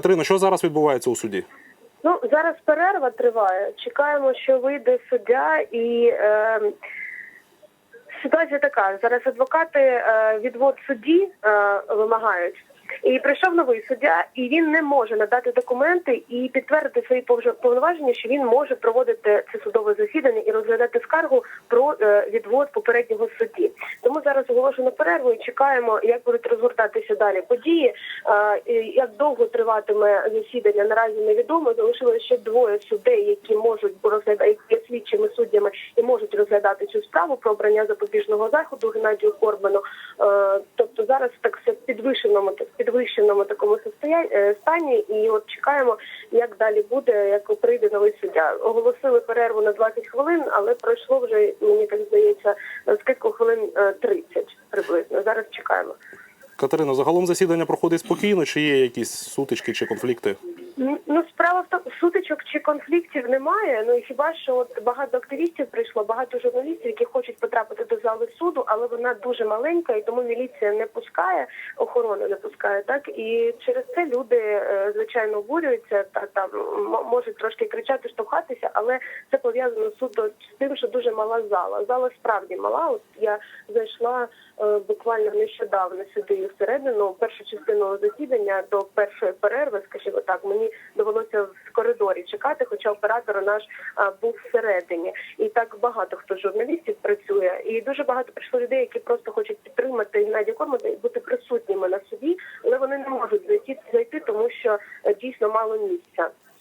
Катерина, що зараз відбувається у суді? Ну зараз перерва триває. Чекаємо, що вийде суддя, і е, ситуація така. Зараз адвокати е, відвод судді е, вимагають. І прийшов новий суддя, і він не може надати документи і підтвердити свої повноваження, що він може проводити це судове засідання і розглядати скаргу про е, попереднього судді. Тому зараз оголошено перерву і чекаємо, як будуть розгортатися далі події. Е, як довго триватиме засідання, наразі невідомо. Залишилося ще двоє судей, які можуть розглядати які слідчими суддями і можуть розглядати цю справу про обрання запобіжного заходу Геннадію Корбану. Е, тобто зараз так все в підвищеному підвищеному такому е, стані, і от чекаємо, як далі буде, як прийде новий суддя. Оголосили перерву на 20 хвилин, але пройшло вже мені так здається скидку хвилин е, 30 приблизно. Зараз чекаємо. Катерино, загалом засідання проходить спокійно, чи є якісь сутички чи конфлікти? Ну, справа в тому, сутичок чи конфліктів немає. Ну хіба що от багато активістів прийшло, багато журналістів, які хочуть потрапити до зали суду, але вона дуже маленька, і тому міліція не пускає, охорона не пускає. Так і через це люди е, звичайно обурюються та там можуть трошки кричати, штовхатися, але це пов'язано суто з тим, що дуже мала зала. Зала справді мала. От я зайшла е, буквально нещодавно сюди всередину першу частину засідання до першої перерви, скажімо так, мені чекати, оператор наш був всередині. І так багато хто журналістів працює, і дуже багато прийшло людей, які просто хочуть підтримати Геннадія Кормата і бути присутніми на суді, але вони не можуть зайти зайти, тому що е, дійсно мало місця.